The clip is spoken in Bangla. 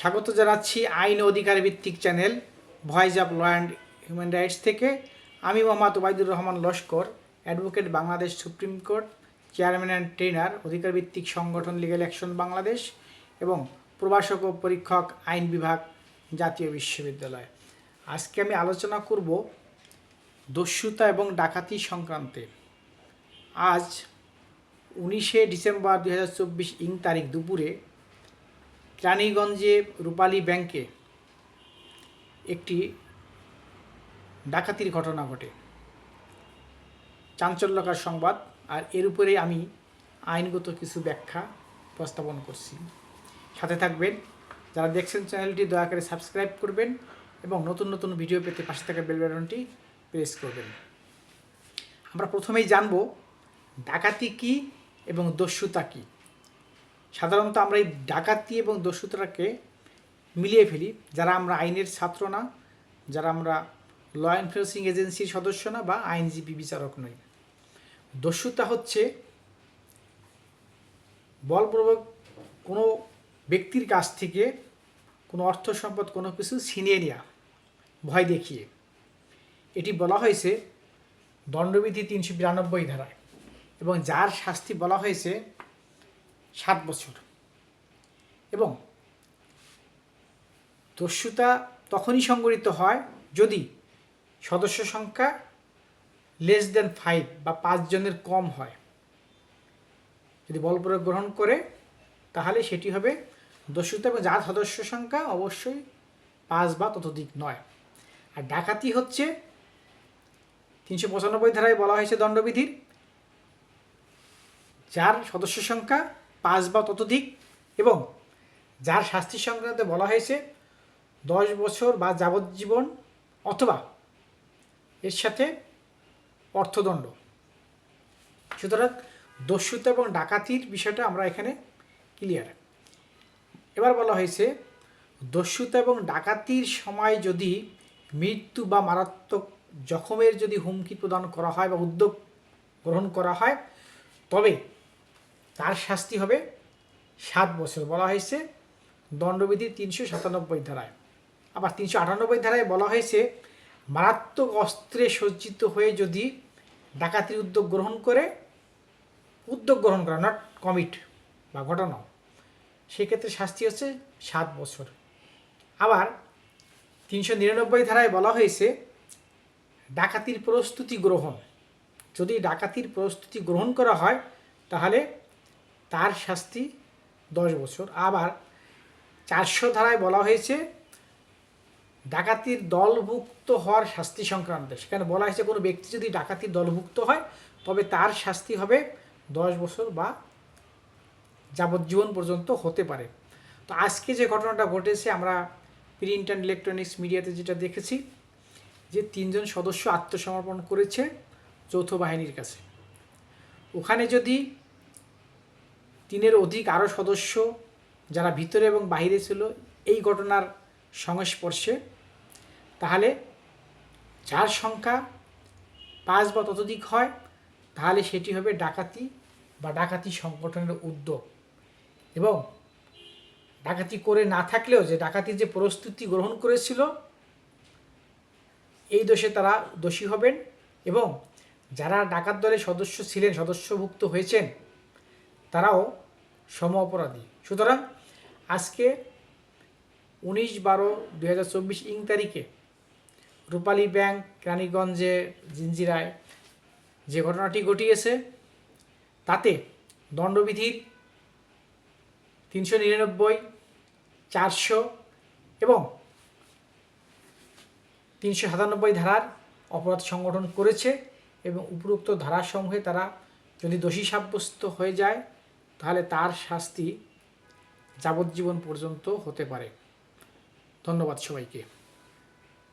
স্বাগত জানাচ্ছি আইন অধিকার ভিত্তিক channel voice of law and human rights থেকে। আমি Mohammad Obaidur Rahman Laskar, advocate Bangladesh supreme court, chairman and trainer অধিকার ভিত্তিক সংগঠন লিগাল অ্যাকশন বাংলাদেশ এবং প্রভাষক ও পরীক্ষক আইন বিভাগ জাতীয় বিশ্ববিদ্যালয়। আজকে আমি আলোচনা করব দস্যুতা এবং ডাকাতি সংক্রান্তে। আজ উনিশে ডিসেম্বর দু হাজার চব্বিশ ইং তারিখ দুপুরে রানীগঞ্জে রূপালী ব্যাংকে একটি ডাকাতির ঘটনা ঘটে। চাঞ্চল্যকার সংবাদ, আর এর উপরে আমি আইনগত কিছু ব্যাখ্যা উপস্থাপন করছি। সাথে থাকবেন, যারা দেখছেন চ্যানেলটি, দয়া করে সাবস্ক্রাইব করবেন এবং নতুন নতুন ভিডিও পেতে পাশে থাকা বেল প্রেস করবেন। আমরা প্রথমেই জানব, ডাকাতি কী এবং দস্যুতা কী? সাধারণত আমরা এই ডাকাতি এবং দস্যুতাকে মিলিয়ে ফেলি। যারা আমরা আইনের ছাত্র না, যারা আমরা ল এনফোর্সিং এজেন্সির সদস্য না বা আইনজীবী বিচারক নই। দস্যুতা হচ্ছে বলপূর্বক কোনো ব্যক্তির কাছ থেকে কোনো অর্থ সম্পদ, কোনো কিছু ছিনিয়ে নেওয়া ভয় দেখিয়ে। এটি বলা হয়েছে দণ্ডবিধি তিনশো বিরানব্বই ধারায় এবং যার শাস্তি বলা হয়েছে সাত বছর। এবং দস্যুতা তখনই সংগঠিত হয় যদি সদস্য সংখ্যা লেস দেন ফাইভ বা পাঁচজনের কম হয়। যদি বল প্রয়োগ গ্রহণ করে, তাহলে সেটি হবে দস্যুতা এবং যার সদস্য সংখ্যা অবশ্যই পাঁচ বা ততোধিক নয়। আর ডাকাতি হচ্ছে তিনশো পঁচানব্বই ধারায় বলা হয়েছে দণ্ডবিধির। যার সদস্য সংখ্যা পাঁচ বা ততোধিক, এবং যার শাস্তি সংক্রান্তে বলা হয়েছে, দশ বছর বা যাবজ্জীবন অথবা এর সাথে অর্থদণ্ড। সুতরাং দস্যুতা এবং ডাকাতির বিষয়টা আমরা এখানে ক্লিয়ার এবার বলা হয়েছে, দস্যুতা এবং ডাকাতির সময় যদি মৃত্যু বা মারাত্মক জখমের যদি হুমকি প্রদান করা হয় বা উদ্যোগ গ্রহণ করা হয়, তবে তার শাস্তি হবে সাত বছর বলা হয়েছে। দণ্ডবিধি তিনশো সাতানব্বই ধারায়। আবার তিনশো আটানব্বই ধারায় বলা হয়েছে, মারাত্মক অস্ত্রে সজ্জিত হয়ে যদি ডাকাতির উদ্যোগ গ্রহণ করে, উদ্যোগ গ্রহণ করা নট কমিট বা ঘটনা, সেক্ষেত্রে শাস্তি হচ্ছে সাত বছর। আবার তিনশো নিরানব্বই ধারায় বলা হয়েছে, ডাকাতির প্রস্তুতি গ্রহণ, যদি ডাকাতির প্রস্তুতি গ্রহণ করা হয়, তাহলে তার শাস্তি দশ বছর। আবার চারশো ধারায় বলা হয়েছে, ডাকাতির দলভুক্ত হওয়ার শাস্তি সংক্রান্ত সেখানে বলা হয়েছে কোনো ব্যক্তি যদি ডাকাতির দলভুক্ত হয়, তবে তার শাস্তি হবে দশ বছর বা যাবজ্জীবন পর্যন্ত হতে পারে। তো আজকে যে ঘটনাটা ঘটেছে, আমরা প্রিন্ট অ্যান্ড ইলেকট্রনিক্স মিডিয়াতে যেটা দেখেছি, যে তিনজন সদস্য আত্মসমর্পণ করেছে যৌথ বাহিনীর কাছে। ওখানে যদি তিনের অধিক আরও সদস্য যারা ভিতরে এবং বাহিরে ছিল এই ঘটনার সংস্পর্শে। তাহলে যার সংখ্যা পাঁচ বা ততোধিক হয়, তাহলে সেটি হবে ডাকাতি বা ডাকাতি সংগঠনের উদ্যোগ। এবং ডাকাতি করে না থাকলেও যে ডাকাতির যে প্রস্তুতি গ্রহণ করেছিল, এই দোষে তারা দোষী হবেন এবং যারা ডাকাত দলের সদস্য ছিলেন, সদস্যভুক্ত হয়েছেন তারাও সম অপরাধী সুতরাং আজকে উনিশ বারো দু হাজার চব্বিশ ইং তারিখে রূপালী ব্যাংক, রানীগঞ্জে জিঞ্জিরায় যে ঘটনাটি ঘটিয়েছে, তাতে দণ্ডবিধির তিনশো নিরানব্বই, চারশো এবং তিনশো সাতানব্বই ধারার অপরাধ সংগঠন করেছে এবং উপরোক্ত ধারাসমূহে তারা যদি দোষী সাব্যস্ত হয়ে যায় তাহলে তার শাস্তি যাবজ্জীবন পর্যন্ত হতে পারে। ধন্যবাদ সবাইকে।